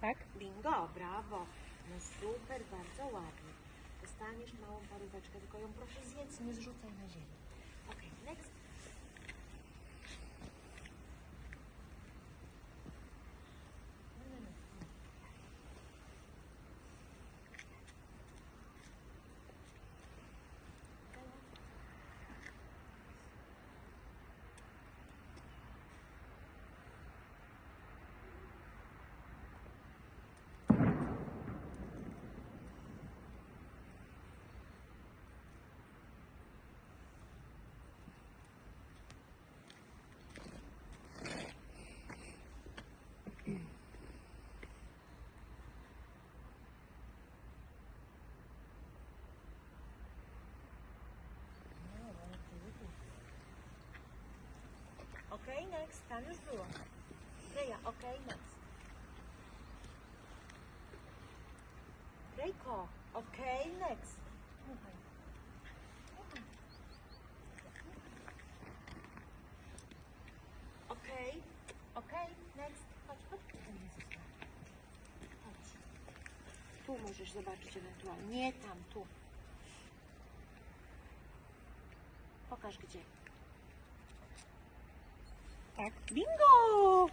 Tak? Bingo, brawo. No super, bardzo ładnie. Dostaniesz małą paróweczkę, tylko ją proszę zjedz, nie zrzucaj na ziemię. Okej, next. No, no, no. Okej, next. Tam już było. Freja, okej, next. Frejko, okej, next. Słuchaj. Okej, okej, next. Chodź, chodź. Chodź. Tu możesz zobaczyć ewentualnie. Nie tam, tu. Pokaż gdzie. Tak. Bingo!